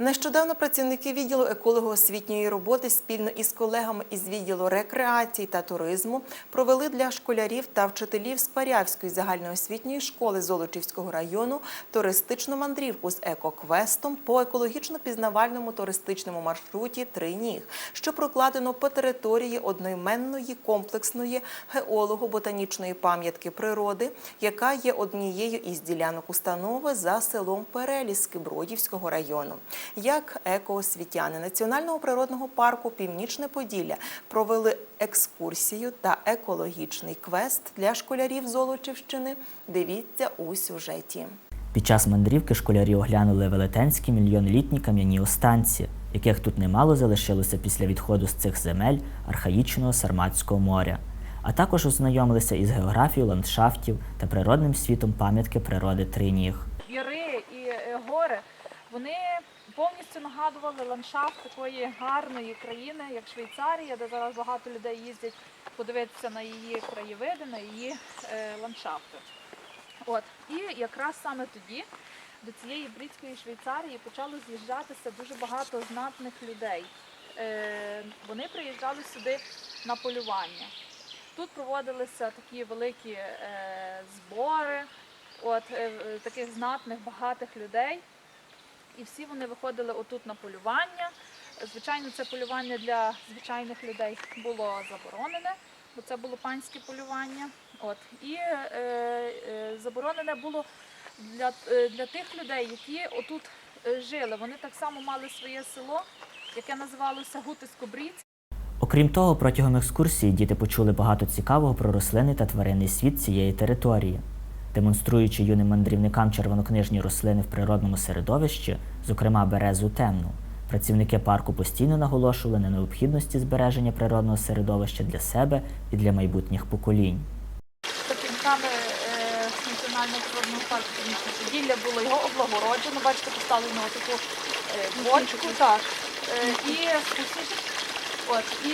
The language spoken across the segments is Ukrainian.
Нещодавно працівники відділу еколого-освітньої роботи спільно із колегами із відділу рекреації та туризму провели для школярів та вчителів Спарявської загальноосвітньої школи Золочівського району туристичну мандрівку з екоквестом по екологічно-пізнавальному туристичному маршруті Триніг, що прокладено по території одноіменної комплексної геолого-ботанічної пам'ятки природи, яка є однією із ділянок установи за селом Переліски Бродівського району. Як екоосвітяни Національного природного парку Північне Поділля провели екскурсію та екологічний квест для школярів Золочівщини. Дивіться у сюжеті. Під час мандрівки школярі оглянули велетенські мільйонлітні кам'яні останці, яких тут немало залишилося після відходу з цих земель архаїчного Сарматського моря, а також ознайомилися із географією ландшафтів та природним світом пам'ятки природи Триніг. Гіри і е, гори, вони повністю нагадували ландшафт такої гарної країни, як Швейцарія, де зараз багато людей їздять подивитися на її краєвиди, на її е, ландшафти. От. І якраз саме тоді до цієї бритської Швейцарії почало з'їжджатися дуже багато знатних людей. Е, вони приїжджали сюди на полювання. Тут проводилися такі великі е, збори от, е, таких знатних, багатих людей. І всі вони виходили отут на полювання. Звичайно, це полювання для звичайних людей було заборонене, бо це було панське полювання. От. І е, е, заборонене було для, е, для тих людей, які отут е, жили. Вони так само мали своє село, яке називалося Гутисько-Бріць. Окрім того, протягом екскурсії діти почули багато цікавого про рослини та тваринний світ цієї території. Демонструючи юним мандрівникам червонокнижні рослини в природному середовищі, зокрема березу темну, працівники парку постійно наголошували на необхідності збереження природного середовища для себе і для майбутніх поколінь. працівниками е, Національного природного парку Північне Поділля було його облагороджено. Бачите, поставили таку е, бочку. Так. Е, і. От, і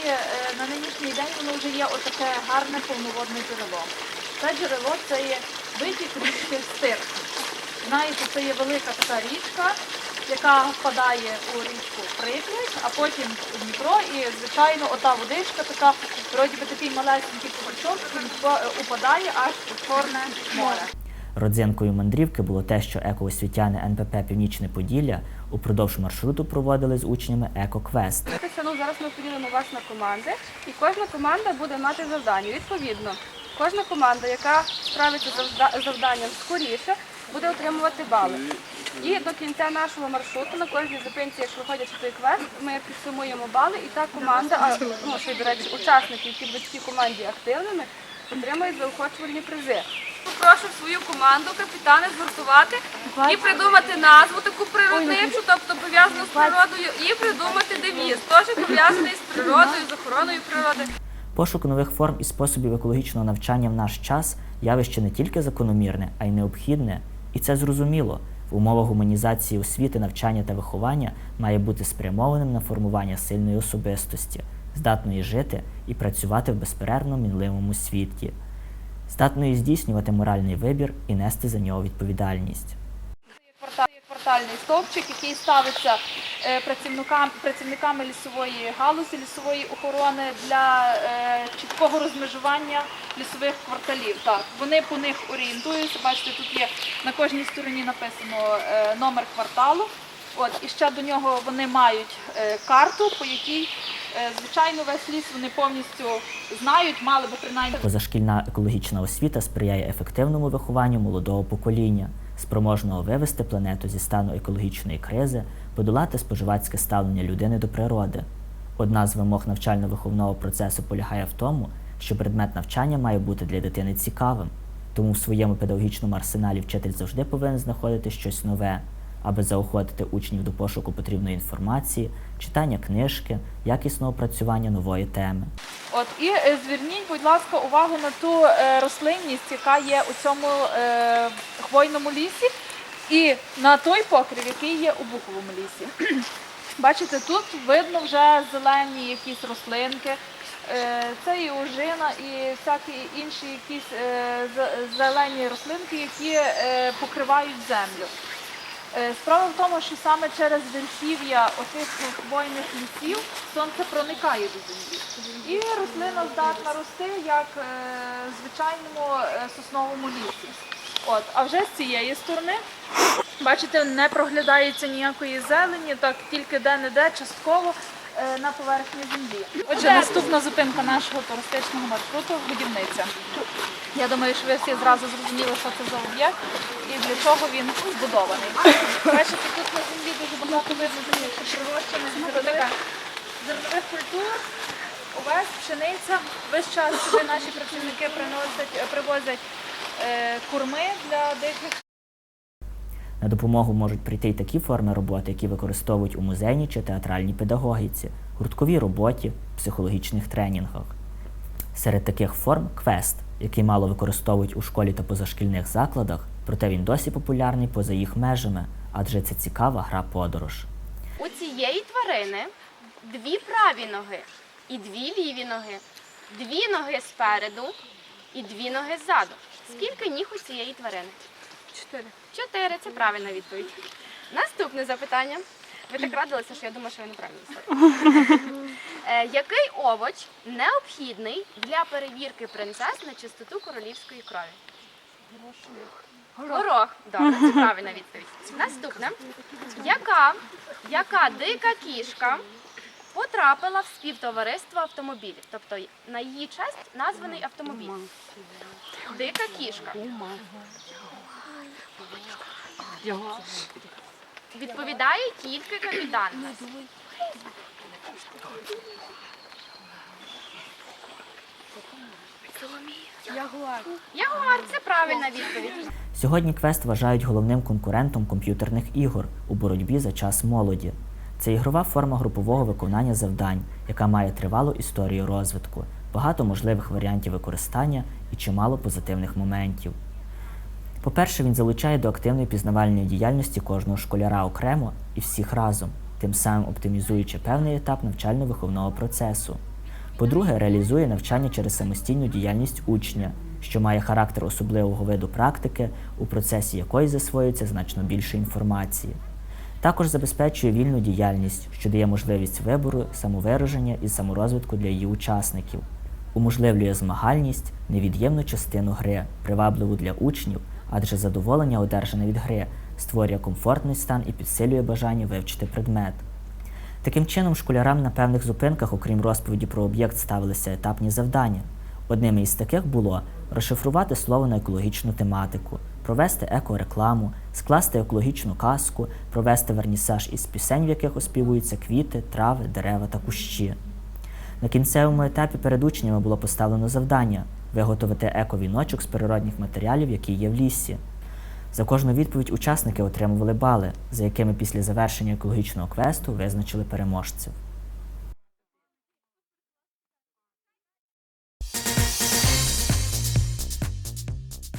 на нинішній день воно вже є отаке гарне повноводне джерело. Це джерело це є витік річки Стир. Знаєте, це є велика така річка, яка впадає у річку Прип'ять, а потім у Дніпро. І, звичайно, ота водичка така, вроді би такий малесенький кулачок, він упадає аж у Чорне море. Родзинкою мандрівки було те, що екоосвітяни НПП Північне Поділля упродовж маршруту проводили з учнями екоквест. Ну, зараз ми поділимо вас на команди, і кожна команда буде мати завдання. Відповідно, кожна команда, яка справиться з завданням скоріше, буде отримувати бали. І до кінця нашого маршруту на кожній зупинці, якщо виходячи той квест, ми підсумуємо бали, і та команда, а ну ще до речі, учасники, які будуть в цій команді активними, отримають заохочувальні призи. Попрошу свою команду капітани згуртувати і придумати назву таку природничу, тобто пов'язану з природою, і придумати девіз, теж пов'язаний з природою, з охороною природи. Пошук нових форм і способів екологічного навчання в наш час явище не тільки закономірне, а й необхідне. І це зрозуміло. В умовах гуманізації освіти, навчання та виховання має бути спрямованим на формування сильної особистості, здатної жити і працювати в безперервно мінливому світі, здатної здійснювати моральний вибір і нести за нього відповідальність. Квартал- стовпчик, який ставиться е, працівникам, працівниками лісової галузі, лісової охорони для е, чіткого розмежування лісових кварталів. Так, вони по них орієнтуються. Бачите, тут є на кожній стороні написано е, номер кварталу. От, і ще до нього вони мають карту, по якій, звичайно, весь ліс вони повністю знають, мали би принаймні. Позашкільна екологічна освіта сприяє ефективному вихованню молодого покоління, спроможного вивести планету зі стану екологічної кризи, подолати споживацьке ставлення людини до природи. Одна з вимог навчально-виховного процесу полягає в тому, що предмет навчання має бути для дитини цікавим, тому в своєму педагогічному арсеналі вчитель завжди повинен знаходити щось нове, аби заохотити учнів до пошуку потрібної інформації, читання книжки, якісного опрацювання нової теми. От і е, зверніть, будь ласка, увагу на ту е, рослинність, яка є у цьому е, хвойному лісі, і на той покрив, який є у буковому лісі. Бачите, тут видно вже зелені якісь рослинки. Е, Це і ожина, і всякі інші якісь зелені рослинки, які покривають землю. Е, Справа в тому, що саме через верхів'я отих хвойних лісів сонце проникає до землі. І рослина здатна рости як е, в звичайному е, сосновому лісі. От, а вже з цієї сторони, бачите, не проглядається ніякої зелені, так тільки де-не-де частково на поверхні землі. Отже, наступна зупинка нашого туристичного маршруту будівниця. Я думаю, що ви всі зразу зрозуміли, що це за об'єкт і для чого він збудований. Бачите, тут на землі дуже багато видно таких прирощених зернових, зернових культур, овес, пшениця. Весь час сюди наші працівники приносять, привозять е, курми для диких На допомогу можуть прийти й такі форми роботи, які використовують у музейній чи театральній педагогіці, гуртковій роботі, психологічних тренінгах. Серед таких форм квест, який мало використовують у школі та позашкільних закладах, проте він досі популярний поза їх межами, адже це цікава гра подорож. У цієї тварини дві праві ноги і дві ліві ноги, дві ноги спереду і дві ноги ззаду. Скільки ніг у цієї тварини? Чотири. Чотири. Це правильна відповідь. Наступне запитання. Ви так радилися, що я думаю, що ви неправильно ставите. Який овоч необхідний для перевірки принцес на чистоту королівської крові? Горох. Добре, це правильна відповідь. Наступне. Яка, яка дика кішка потрапила в співтовариство автомобілів? Тобто на її честь названий автомобіль. Дика кішка. Відповідає тільки капітан. Ягуар. Ягуар, це правильна відповідь. Сьогодні квест вважають головним конкурентом комп'ютерних ігор у боротьбі за час молоді. Це ігрова форма групового виконання завдань, яка має тривалу історію розвитку, багато можливих варіантів використання і чимало позитивних моментів. По-перше, він залучає до активної пізнавальної діяльності кожного школяра окремо і всіх разом, тим самим оптимізуючи певний етап навчально-виховного процесу. По-друге, реалізує навчання через самостійну діяльність учня, що має характер особливого виду практики, у процесі якої засвоюється значно більше інформації. Також забезпечує вільну діяльність, що дає можливість вибору, самовираження і саморозвитку для її учасників, уможливлює змагальність, невід'ємну частину гри, привабливу для учнів, адже задоволення, одержане від гри, створює комфортний стан і підсилює бажання вивчити предмет. Таким чином, школярам на певних зупинках, окрім розповіді про об'єкт, ставилися етапні завдання. Одними із таких було розшифрувати слово на екологічну тематику, провести екорекламу, скласти екологічну казку, провести вернісаж із пісень, в яких оспівуються квіти, трави, дерева та кущі. На кінцевому етапі перед учнями було поставлено завдання виготовити ековіночок з природних матеріалів, які є в лісі. За кожну відповідь учасники отримували бали, за якими після завершення екологічного квесту визначили переможців.